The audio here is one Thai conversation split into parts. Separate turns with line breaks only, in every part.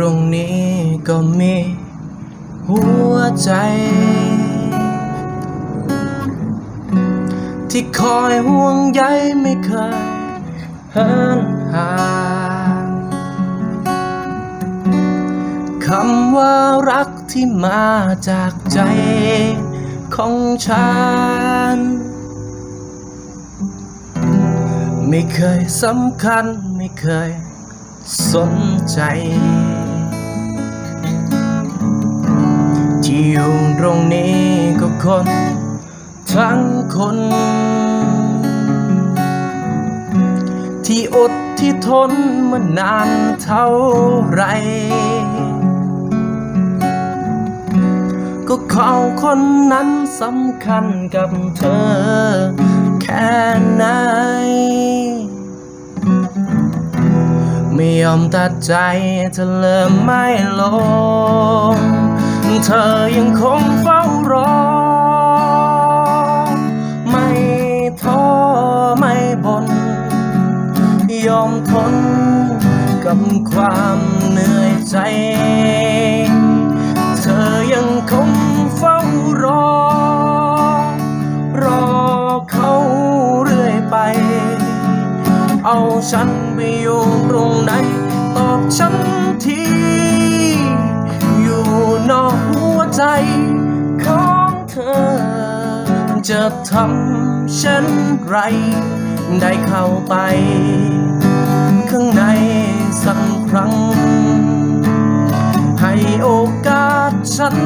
รงนี้ก็มีหัวใจ ที่คอยห่วงใยไม่เคยหินห่างคำว่ารักที่มาจากใจของฉัน ไม่เคยสำคัญไม่เคย สนใจ ที่อยู่ตรงนี้ก็คน ทั้งคน ที่อดที่ทนมานานเท่าไร ก็เขาคนนั้นสำคัญกับเธอแค่ไหน ยอมตัดใจเธอเริ่มไม่ลง เธอยังคงเฝ้ารอ ไม่ท้อไม่บนยอมทนกับความเหนื่อยใจ เธอยังคงเฝ้ารอ ฉันไปอยู่ตรงไหนตอบฉันทีอยู่นอกหัวใจของเธอ จะทำเช่นไร ได้เข้าไป ข้างในสักครั้ง ให้โอกาสฉัน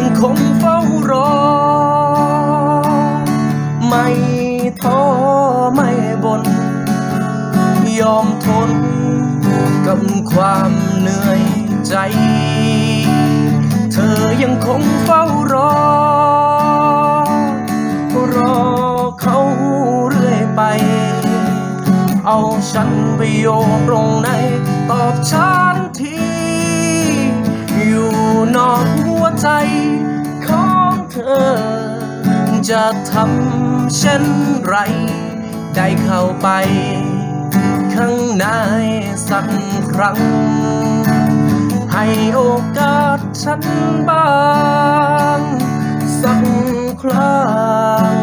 ยังคงเฝ้ารอ ไม่ท้อไม่บนยอมทนกับความเหนื่อยใจ เธอยังคงเฝ้ารอ รอเขาเรื่อยไป เอาฉันไปโยนตรงไหนตอบฉันที อยู่นอกหัว ใจของเธอ จะทำเช่นไร ได้เข้าไป ข้างในสักครั้ง ให้โอกาสฉันบ้าง สักครั้ง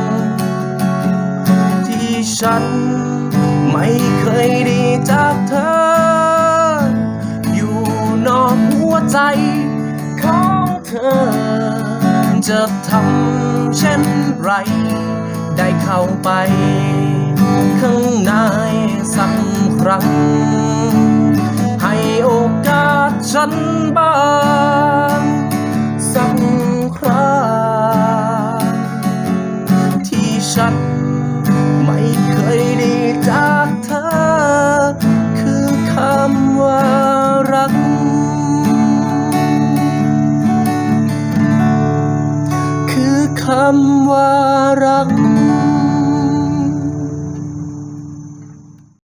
ที่ฉันไม่เคยด้จากเธอ อยู่นอกหัวใจ จะทำเช่นไร ได้เข้าไป ข้างในสักครั้ง ให้โอกาสฉันบ้าง คำว่ารัก